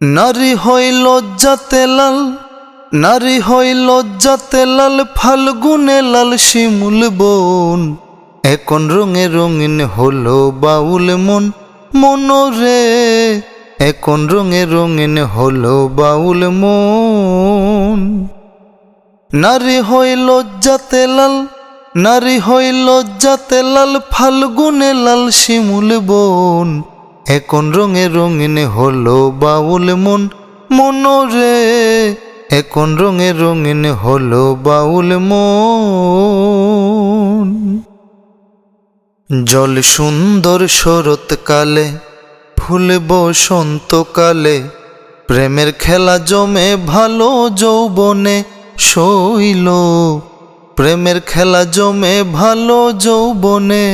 নারী হই লজ্জাতে লাল নারী হই লজ্জাতে লাল ফাল্গুনে লাল শিমুল বন। এখন রঙে রঙিন হলো বাউল মন, মনরে। এখন রঙে রঙিন হলো বাউল মন। নারী হই লজ্জাতে লাল নারী হই লজ্জাতে লাল ফাল্গুনে লাল শিমুল বন। এখন রঙে রঙিন হলো বাউল মন মনরে এখন রঙে রঙিন হলো বাউল মন। জল সুন্দর শরৎকালে ফুল বসন্তকালে প্রেমের খেলা জমে ভালো যৌবনে শৈল। প্রেমের খেলা জমে ভালো যৌবনে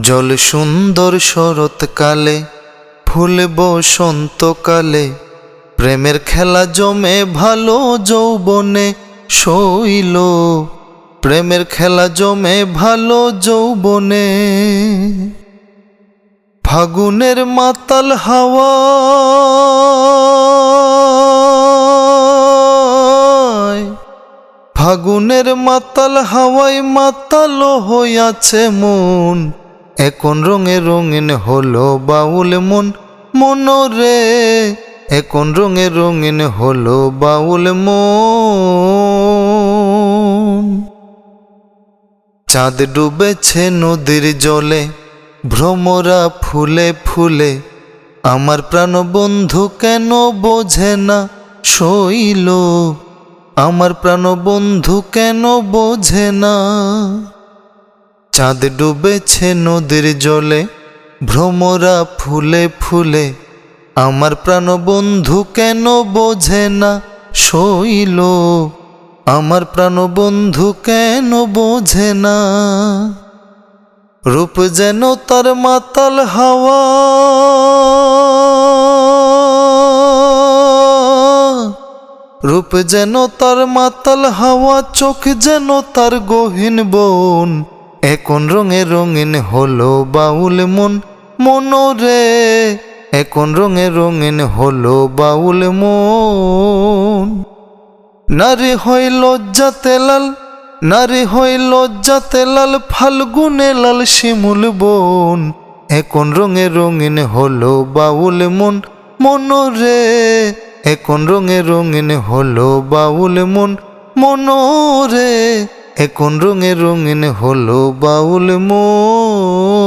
জল সুন্দর শরৎকালে, ফুল বসন্তকালে, প্রেমের খেলা জমে ভালো যৌবনে শৈল। প্রেমের খেলা জমে ভালো যৌবনে ফাগুনের মাতাল হাওয়া। ফাগুনের মাতাল হাওয়ায় মাতাল হইয়াছে মন। এখন রঙে রঙিন হলো বাউল মন, মনরে। এখন রঙে রঙিন হলো বাউল মন। চাঁদ ডুবেছে নদীর জলে, ভ্রমরা ফুলে ফুলে। আমার প্রাণ বন্ধু কেন বোঝে না শৈল? আমার প্রাণ বন্ধু কেন বোঝে না? চাঁদ ডুবেছে নদীর জলে, ভ্রমরা ফুলে ফুলে। আমার প্রাণ বন্ধু কেন বোঝে না শৈল? আমার প্রাণ বন্ধু কেন বোঝে না? রূপ যেন তার মাতাল হাওয়া। রূপ যেন তার মাতাল হাওয়া, চোখ যেন তার গহীন বন। এখন রঙে রঙিন হলো বাউল মন মনরে এখন রঙে রঙিন হলো বাউল মন। নারী হই লজ্জাতে লাল নারী হই লজ্জাতে লাল ফাল্গুনে লাল শিমুল বন। এখন রঙে রঙিন হলো বাউল মন মনরে এখন রঙে রঙিন হলো বাউল মন মনরে এখন রঙে রঙিন হলো বাউল মন।